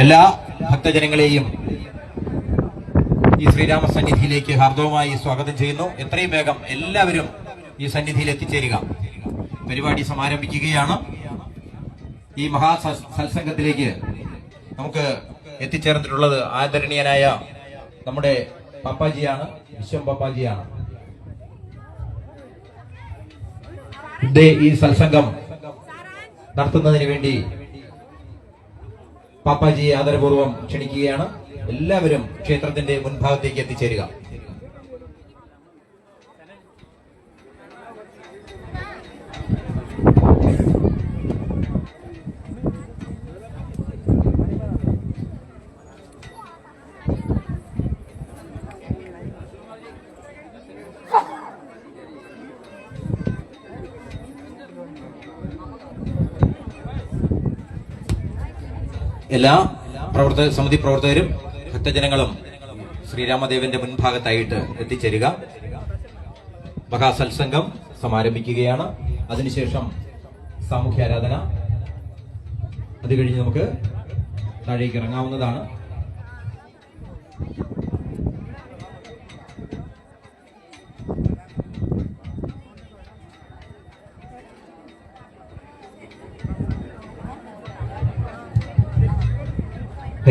എല്ലാ ഭക്തജനങ്ങളെയും ഈ ശ്രീരാമ സന്നിധിയിലേക്ക് ഹാർദവമായി സ്വാഗതം ചെയ്യുന്നു. എത്രയും വേഗം എല്ലാവരും ഈ സന്നിധിയിൽ എത്തിച്ചേരുക. പരിപാടി സമാരംഭിക്കുകയാണ്. ഈ മഹാ സത്സംഗത്തിലേക്ക് നമുക്ക് എത്തിച്ചേർന്നിട്ടുള്ളത് ആദരണീയനായ നമ്മുടെ പപ്പാജിയാണ് വിശ്വം പപ്പാജിയാണ് ഈ സത്സംഗം നടത്തുന്നതിന് വേണ്ടി പാപ്പാജിയെ ആദരപൂർവം ക്ഷണിക്കുകയാണ്. എല്ലാവരും ക്ഷേത്രത്തിന്റെ മുൻഭാഗത്തേക്ക് എത്തിച്ചേരുക. എല്ലാ പ്രവർത്തക സമിതി പ്രവർത്തകരും ഭക്തജനങ്ങളും ശ്രീരാമദേവന്റെ മുൻഭാഗത്തായിട്ട് എത്തിച്ചേരുക. മഹാസത്സംഗം സമാരംഭിക്കുകയാണ്. അതിനുശേഷം സാമൂഹ്യ ആരാധന. അത് കഴിഞ്ഞ് നമുക്ക് താഴേക്ക് ഇറങ്ങാവുന്നതാണ്.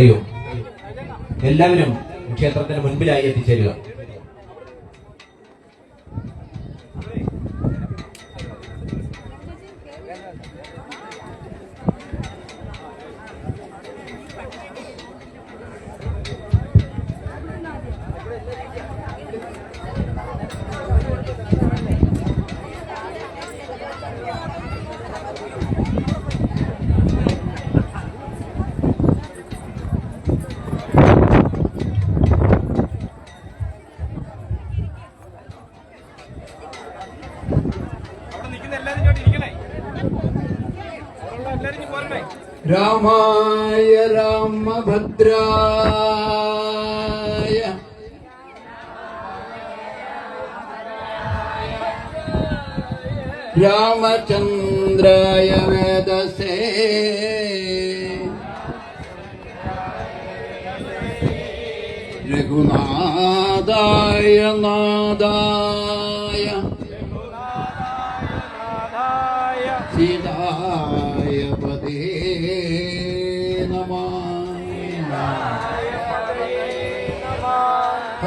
അയ്യോ. എല്ലാവരും ക്ഷേത്രത്തിന് മുൻപിലായി എത്തിച്ചേരുക. రామాయ రామభద్రాయ. రామచంద్రాయ వేదసే రఘునాదాయ నాదాయ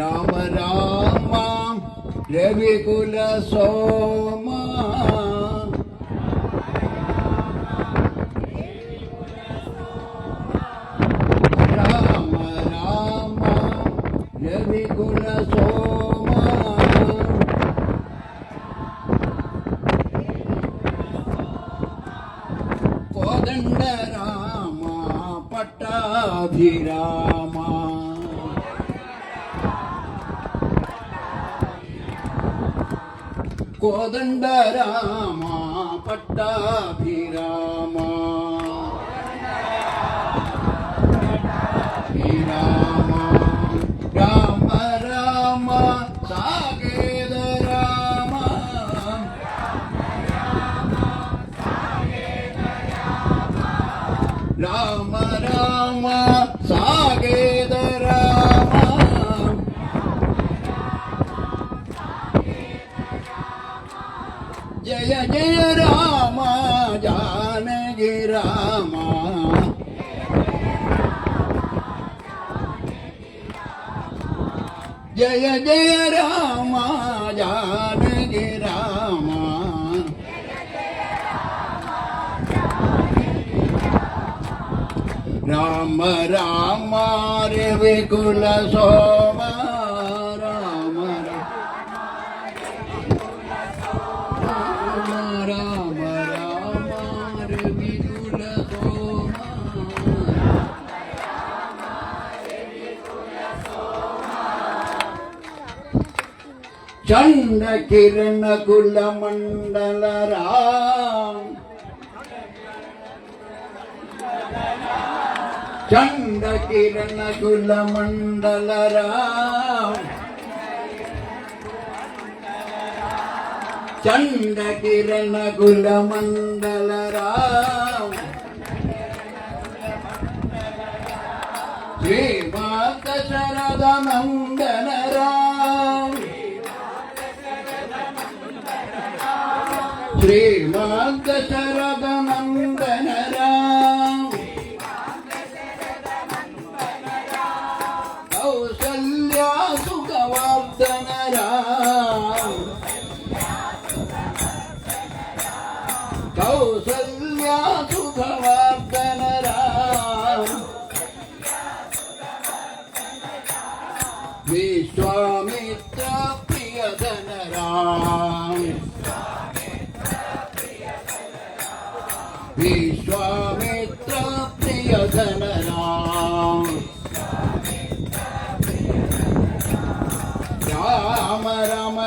രാമ രാമ രവികുല സോമ కోదండ రామ పట్టాభిరామ శ్రీరామ రామ రామ సాగేద రామ రామ రామ జయ జయ రామ జానకి రామ. రామ రామ రవికుల సో చండ కిరణ కుల మండల రామ్ చండ కిరణ కుల మండల రామ్ చండ కిరణ కుల మండల రామ్ శ్రీ మాత శరద మండల ಶ್ರೀಮಾತ ಶರದ ನಂದನ ರಾಮ್ ಕೌಸಲ್ಯ ಸುಖವರ್ಧನ ರಾಮ್ ಕೌಸಲ್ಯ ಸುಖವರ್ಧನ ರಾಮ್ ವಿಶ್ವಾಮಿತ್ರ ಪ್ರಿಯಧನ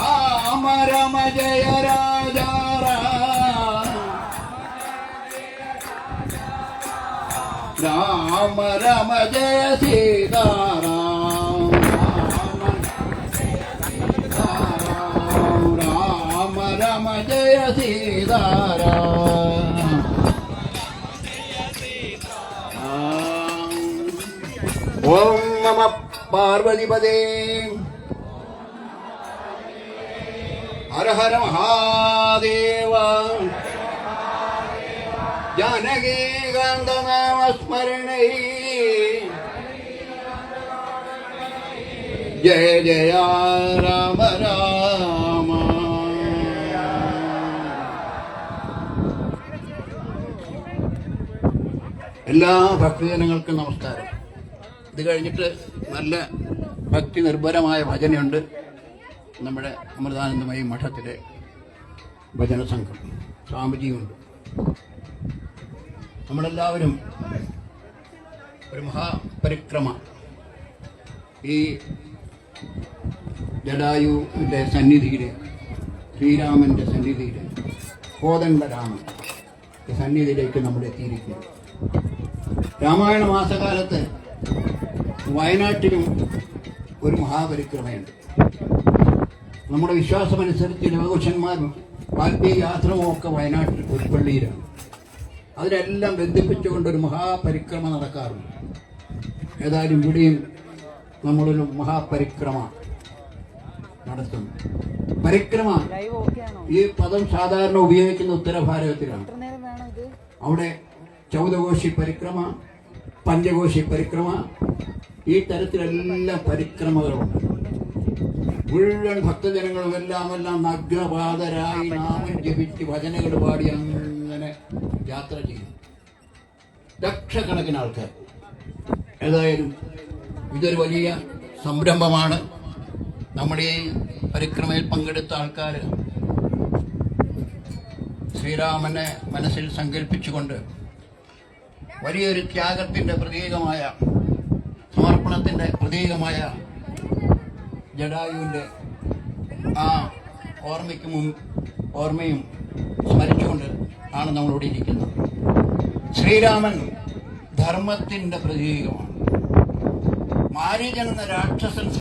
రామ రామ జయ రాజా రామ రామ. జయ సీతారామ రామ రామ జయ సీతారామ. ఓం నమ పార్వతిపదే. ഹര ഹര മഹാദേവ ജനകീകാന്തനാമസ്മരണൈ ജയ ജയ രാമ രാമ. എല്ലാ ഭക്തജനങ്ങൾക്കും നമസ്കാരം. ഇത് കഴിഞ്ഞിട്ട് നല്ല ഭക്തി നിർഭരമായ ഭജനയുണ്ട്. നമ്മുടെ അമൃതാനന്ദമയി മഠത്തിലെ ഭജന സംഘം സ്വാമിജിയുണ്ട് നമ്മളെല്ലാവരും ഒരു മഹാപരിക്രമ. ഈ ജഡായുവിന്റെ സന്നിധിയിൽ ശ്രീരാമന്റെ സന്നിധിയിൽ കോതണ്ട രാമൻ സന്നിധിയിലേക്ക് നമ്മൾ എത്തിയിരിക്കുന്നു. രാമായണ മാസകാലത്ത് വയനാട്ടിലും ഒരു മഹാപരിക്രമയുണ്ട്. നമ്മുടെ വിശ്വാസമനുസരിച്ച് ലവകുശന്മാരും വാൽമീകി ആശ്രമവും ഒക്കെ വയനാട്ടിൽ പുൽപ്പള്ളിയിലാണ് അതിനെല്ലാം ബന്ധിപ്പിച്ചുകൊണ്ട് ഒരു മഹാപരിക്രമ നടക്കാറുണ്ട്. ഏതായാലും ഇവിടെയും നമ്മളൊരു മഹാപരിക്രമ നടത്തുന്നു. പരിക്രമ ഈ പദം സാധാരണ ഉപയോഗിക്കുന്ന ഉത്തരഭാരതത്തിലാണ്. അവിടെ ചൗദകോശി പരിക്രമ പഞ്ചകോശി പരിക്രമ ഈ തരത്തിലെല്ലാം പരിക്രമകളുണ്ട്. മുഴുവൻ ഭക്തജനങ്ങളും എല്ലാം എല്ലാം നഗ്നപാതരായി നാമം ജപിച്ച് ഭജനകൾ പാടി അങ്ങനെ യാത്ര ചെയ്തു. ലക്ഷക്കണക്കിന് ആൾക്കാർ. ഏതായാലും ഇതൊരു വലിയ സംരംഭമാണ്. നമ്മുടെ ഈ പരിക്രമയിൽ പങ്കെടുത്ത ആൾക്കാർ ശ്രീരാമനെ മനസ്സിൽ സങ്കല്പിച്ചുകൊണ്ട് വലിയൊരു ത്യാഗത്തിന്റെ പ്രതീകമായ സമർപ്പണത്തിന്റെ പ്രതീകമായ ജഡായുവിന്റെ ആ ഓർമ്മയ്ക്ക് മുമ്പ് ഓർമ്മയും സ്മരിച്ചുകൊണ്ട് ആണ് നമ്മളിവിടെ ഇരിക്കുന്നത്. ശ്രീരാമൻ ധർമ്മത്തിന്റെ പ്രതീകമാണ്. മാരീജൻ എന്ന രാക്ഷസൻ